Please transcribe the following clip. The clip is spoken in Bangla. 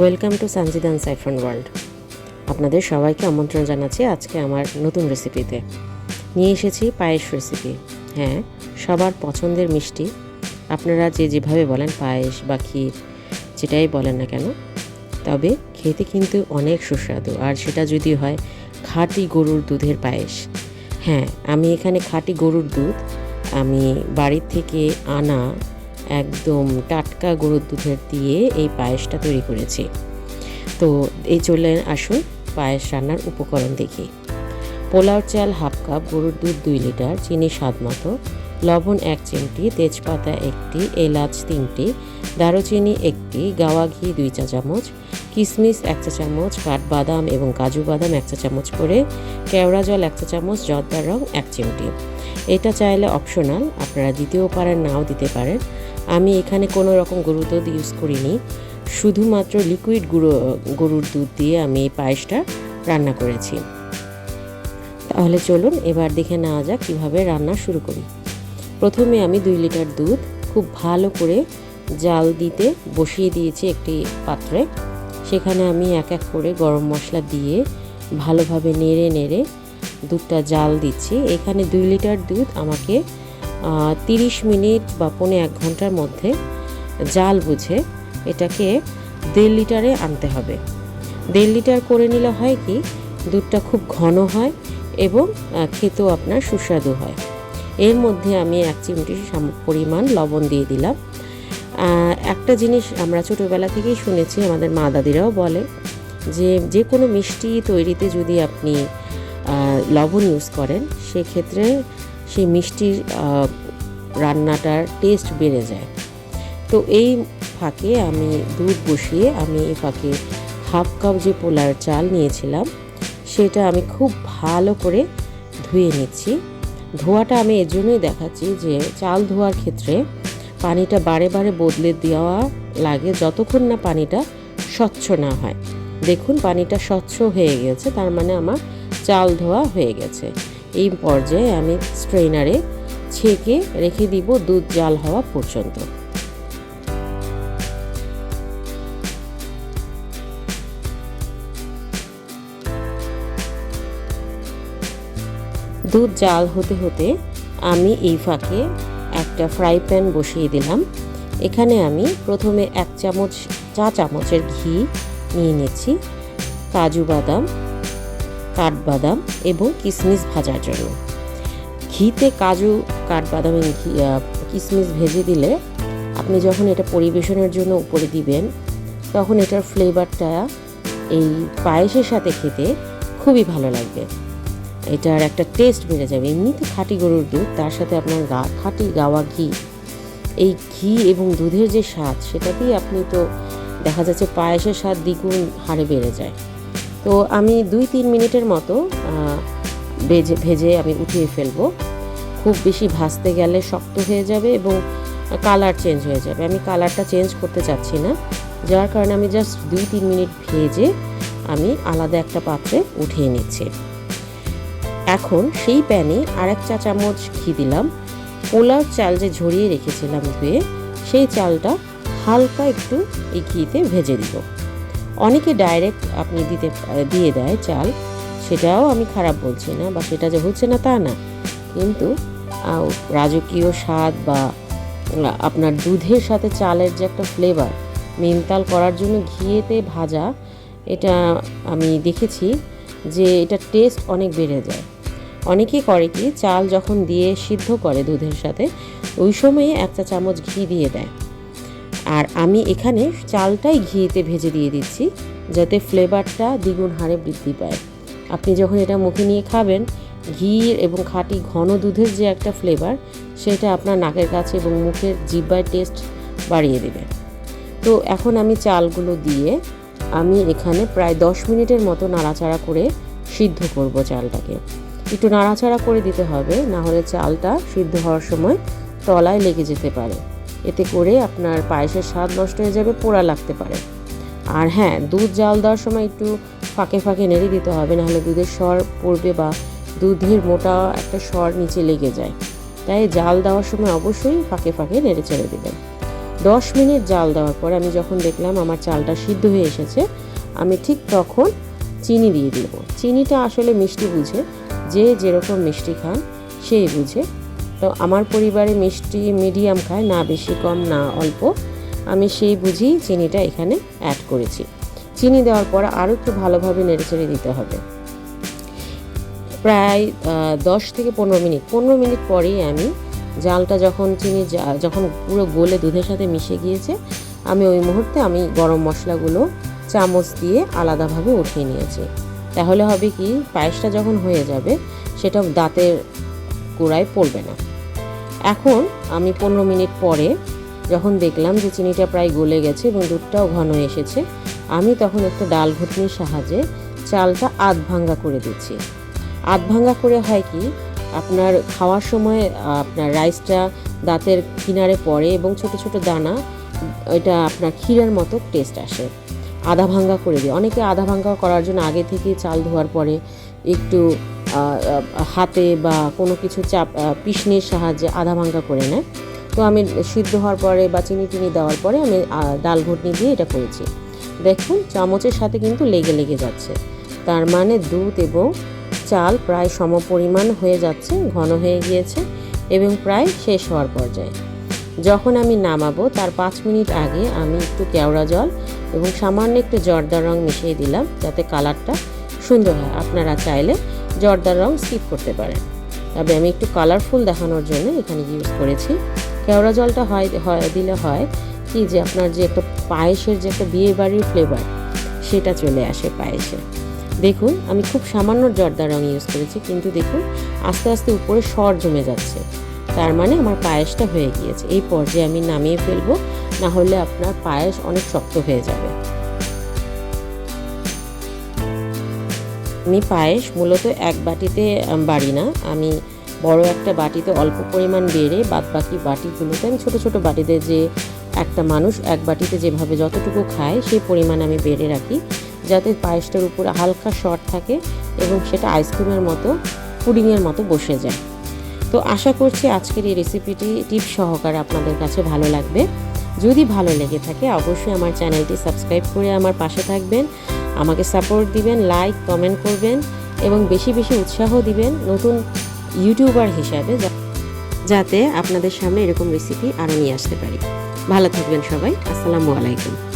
ওয়েলকাম টু সানজিদান সাইফ্রন ওয়ার্ল্ড। আপনাদের সবাইকে আমন্ত্রণ জানাচ্ছি আজকে আমার নতুন রেসিপিতে। নিয়ে এসেছি পায়েস রেসিপি। হ্যাঁ সবার পছন্দের মিষ্টি। আপনারা যে যেভাবে বলেন পায়েস বা ক্ষীর, যেটাই বলেন না কেন, তবে খেতে কিন্তু অনেক সুস্বাদু। আর সেটা যদি হয় খাঁটি গরুর দুধের পায়েস। হ্যাঁ আমি এখানে খাঁটি গরুর দুধ, আমি বাড়ির থেকে আনা একদম টাটকা গরুর দুধের দিয়ে এই পায়েসটা তৈরি করেছি। তো এই চলে আসুন পায়েস রান্নার উপকরণ দেখি। পোলাও চাল হাফ কাপ, গরুর দুধ দুই লিটার, চিনি স্বাদ মতো, লবণ এক চিমটি, তেজপাতা একটি, এলাচ তিনটি, দারুচিনি একটি, গাওয়া ঘি দুই চা চামচ কিশমিশ এক চা চামচ, কাঠবাদাম এবং কাজু বাদাম এক চা চামচ করে, কেওড়া জল এক চা চামচ, জর্দার রং এক চিমটি। এটা চাইলে অপশনাল আপনারা দিতেও পারেন নাও দিতে পারেন। আমি এখানে কোনো রকম গরুর দুধ ইউজ করিনি। শুধুমাত্র লিকুইড গুঁড়ো, গরুর দুধ দিয়ে আমি এই পায়েসটা রান্না করেছি। তাহলে চলুন এবার দেখে নেওয়া যাক কীভাবে রান্না শুরু করি। প্রথমে আমি দুই লিটার দুধ খুব ভালো করে জাল দিতে বসিয়ে দিয়েছি একটি পাত্রে। সেখানে আমি এক এক করে গরম মশলা দিয়ে ভালোভাবে নেড়ে নেড়ে দুধটা জাল দিচ্ছি। এখানে দুই লিটার দুধ আমাকে তিরিশ মিনিট বা পৌনে এক ঘণ্টার মধ্যে জাল বুঝে এটাকে দেড় লিটারে আনতে হবে। দেড় লিটার করে নিলে হয় কি, দুধটা খুব ঘন হয় এবং খেতেও আপনার সুস্বাদু হয়। এর মধ্যে আমি এক চিমটি পরিমাণ লবণ দিয়ে দিলাম। একটা জিনিস আমরা ছোটোবেলা থেকেই শুনেছি, আমাদের মা দাদিরাও বলে যে যে কোনো মিষ্টি তৈরিতে যদি আপনি লবণ ইউজ করেন, সেক্ষেত্রে সেই মিষ্টির রান্নাটার টেস্ট বেড়ে যায়। তো এই ফাঁকে আমি দুধ বসিয়ে আমি এই ফাঁকে হাফ কাপ যে পোলার চাল নিয়েছিলাম, সেটা আমি খুব ভালো করে ধুয়ে নিচ্ছি। ধোয়াটা আমি এর জন্যই দেখাচ্ছি যে চাল ধোয়ার ক্ষেত্রে পানিটা বারে বারে বদলে দেওয়া লাগে যতক্ষণ না পানিটা স্বচ্ছ না হয়। দেখুন পানিটা স্বচ্ছ হয়ে গেছে, তার মানে আমার চাল ধোয়া হয়ে গেছে। এই পর্যায়ে আমি স্ট্রেনারে ছেঁকে রেখে দিব দুধ জাল হওয়া পর্যন্ত। দুধ জাল হতে হতে আমি এই ফাঁকে একটা ফ্রাই প্যান বসিয়ে দিলাম। এখানে আমি প্রথমে এক চামচ, চা চামচের ঘি নিয়ে নিচ্ছি, কাজু বাদাম কাঠবাদাম এবং কিশমিশ ভাজার জন্য। ঘিতে কাজু, কাঠবাদাম কিশমিশ ভেজে দিলে আপনি যখন এটা পরিবেশনের জন্য উপরে দিবেন, তখন এটার ফ্লেভারটা এই পায়েসের সাথে খেতে খুবই ভালো লাগবে। এটার একটা টেস্ট বেড়ে যাবে। এমনিতে খাঁটি গরুর দুধ, তার সাথে আপনার গা, খাঁটি গাওয়া ঘি, এই ঘি এবং দুধের যে স্বাদ, সেটাতেই আপনি তো দেখা যাচ্ছে পায়েসের স্বাদ দ্বিগুণ হারে বেড়ে যায়। তো আমি দুই তিন মিনিটের মতো ভেজে ভেজে আমি উঠিয়ে ফেলব। খুব বেশি ভাজতে গেলে শক্ত হয়ে যাবে এবং কালার চেঞ্জ হয়ে যাবে। আমি কালারটা চেঞ্জ করতে চাচ্ছি না। যার কারণে আমি জাস্ট দুই তিন মিনিট ভেজে আমি আলাদা একটা পাত্রে উঠিয়ে নিচ্ছি। এখন সেই প্যানে আরেক চা চামচ ঘি দিলাম। পোলার চাল যে ঝরিয়ে রেখেছিলাম ধুয়ে, সেই চালটা হালকা একটু এই ঘিতে ভেজে দিব। অনেকে ডাইরেক্ট আপনি দিতে দিয়ে দেয় চাল, সেটাও আমি খারাপ বলছি না বা সেটা যে হচ্ছে না তা না। কিন্তু রাজকীয় স্বাদ বা আপনার দুধের সাথে চালের যে একটা ফ্লেভার মেনতাল করার জন্য ঘিয়েতে ভাজা, এটা আমি দেখেছি যে এটা টেস্ট অনেক বেড়ে যায়। অনেকে করে কি, চাল যখন দিয়ে সিদ্ধ করে দুধের সাথে, ওই সময়ে একটা চামচ ঘি দিয়ে দেয়। আর আমি এখানে চালটাই ঘিতে ভেজে দিয়ে দিচ্ছি, যাতে ফ্লেভারটা দ্বিগুণ হারে বৃদ্ধি পায়। আপনি যখন এটা মুখে নিয়ে খাবেন ঘি এবং খাঁটি ঘন দুধের যে একটা ফ্লেভার সেটা আপনার নাকের কাছে এবং মুখের জিব্বার টেস্ট বাড়িয়ে দেবে। তো এখন আমি চালগুলো দিয়ে আমি এখানে প্রায় দশ মিনিটের মতো নাড়াচাড়া করে সিদ্ধ করব চালটাকে। একটু নাড়াচাড়া করে দিতে হবে না হলে চালটা সিদ্ধ হওয়ার সময় তলায় লেগে যেতে পারে। এতে করে আপনার পায়েসের স্বাদ নষ্ট হয়ে যাবে, পোড়া লাগতে পারে। আর হ্যাঁ দুধ জাল দেওয়ার সময় একটু ফাঁকে ফাঁকে নেড়ে দিতে হবে, নাহলে দুধের স্বর পড়বে বা দুধের মোটা একটা স্বর নিচে লেগে যায়। তাই জাল দেওয়ার সময় অবশ্যই ফাঁকে ফাঁকে নেড়ে ছেড়ে দেবেন। দশ মিনিট জাল দেওয়ার পর আমি যখন দেখলাম আমার চালটা সিদ্ধ হয়ে এসেছে, আমি ঠিক তখন চিনি দিয়ে দেব। চিনিটা আসলে মিষ্টি বুঝে, যে যেরকম মিষ্টি খান সেই বুঝে। তো আমার পরিবারে মিষ্টি মিডিয়াম খায়, না বেশি কম, না অল্প। আমি সেই বুঝেই চিনিটা এখানে অ্যাড করেছি। চিনি দেওয়ার পর আরও একটু ভালোভাবে নেড়েচেড়ে দিতে হবে। প্রায় দশ থেকে পনেরো মিনিট। পনেরো মিনিট পরেই আমি জালটা যখন চিনি যখন পুরো গলে দুধের সাথে মিশে গিয়েছে, আমি ওই মুহূর্তে আমি গরম মশলাগুলো চামচ দিয়ে আলাদাভাবে উঠিয়ে নিয়েছি। তাহলে হবে কি, পায়েসটা যখন হয়ে যাবে, সেটা দাঁতের গোড়ায় পড়বে না। এখন আমি পনেরো মিনিট পরে যখন দেখলাম যে চিনিটা প্রায় গলে গেছে এবং দুধটাও ঘন এসেছে, আমি তখন একটা ডাল ঘুটনির সাহায্যে চালটা আধ ভাঙ্গা করে দিচ্ছি। আধ ভাঙ্গা করে হয় কি, আপনার খাওয়ার সময় আপনার রাইসটা দাঁতের কিনারে পড়ে এবং ছোট ছোট দানা, এটা আপনার ক্ষীরের মতো টেস্ট আসে। আধা ভাঙ্গা করে দিই। অনেকে আধা ভাঙ্গা করার জন্য আগে থেকে চাল ধোয়ার পরে একটু হাতে বা কোনো কিছু চাপ আহ, পিষনির সাহায্যে আধা ভাঙ্গা করে নেয়। তো আমি সিদ্ধ হওয়ার পরে বা চিনি টিনি দেওয়ার পরে আমি ডাল ঘুটনি দিয়ে এটা করেছি। দেখুন চামচের সাথে কিন্তু লেগে লেগে যাচ্ছে। তার মানে দুধ এবং চাল প্রায় সমপরিমাণ হয়ে যাচ্ছে ঘন হয়ে গিয়েছে এবং প্রায় শেষ হওয়ার পর্যায়ে। যখন আমি নামাবো তার পাঁচ মিনিট আগে আমি একটু কেওড়া জল এবং সামান্য একটু জর্দার রং মিশিয়ে দিলাম যাতে কালারটা সুন্দর হয়। আপনারা চাইলে জর্দার রং স্কিপ করতে পারেন। তবে আমি একটু কালারফুল দেখানোর জন্য এখানে ইউজ করেছি। কেওড়া জলটা হয় দিলে হয় কি যে আপনার যে একটা পায়েসের যে একটা বিয়ে বাড়ির ফ্লেভার সেটা চলে আসে পায়েসে। দেখুন, আমি খুব সামান্য জর্দার রং ইউজ করেছি, কিন্তু দেখুন, আস্তে আস্তে উপরে সর জমে যাচ্ছে। তার মানে আমার পায়েসটা হয়ে গিয়েছে। এই পর্যায়ে আমি নামিয়ে ফেলব না হলে আপনার পায়েস অনেক শক্ত হয়ে যাবে। আমি পায়েস মূলত এক বাটিতে বাড়ি না। আমি বড় একটা বাটিতে অল্প পরিমাণ বেড়ে বাদ বাকি বাটিগুলোতে আমি ছোট ছোট বাটিতে যে একটা মানুষ এক বাটিতে যেভাবে যতটুকু খায় সেই পরিমাণ আমি বেড়ে রাখি। যাতে পায়েসটার উপরে হালকা শর্ট থাকে এবং সেটা আইসক্রিমের মতো, পুডিংয়ের মতো বসে যায়। তো আশা করছি আজকের এই রেসিপিটি টিপ সহকারে আপনাদের কাছে ভালো লাগবে। যদি ভালো লেগে থাকে, অবশ্যই আমার চ্যানেলটি সাবস্ক্রাইব করে আমার পাশে থাকবেন। আমাকে সাপোর্ট দিবেন লাইক কমেন্ট করবেন এবং বেশি বেশি উৎসাহ দিবেন নতুন ইউটিউবার হিসাবে যাতে আপনাদের সামনে এরকম রেসিপি আরও নিয়ে আসতে পারি। ভালো থাকবেন সবাই। আসসালামু আলাইকুম।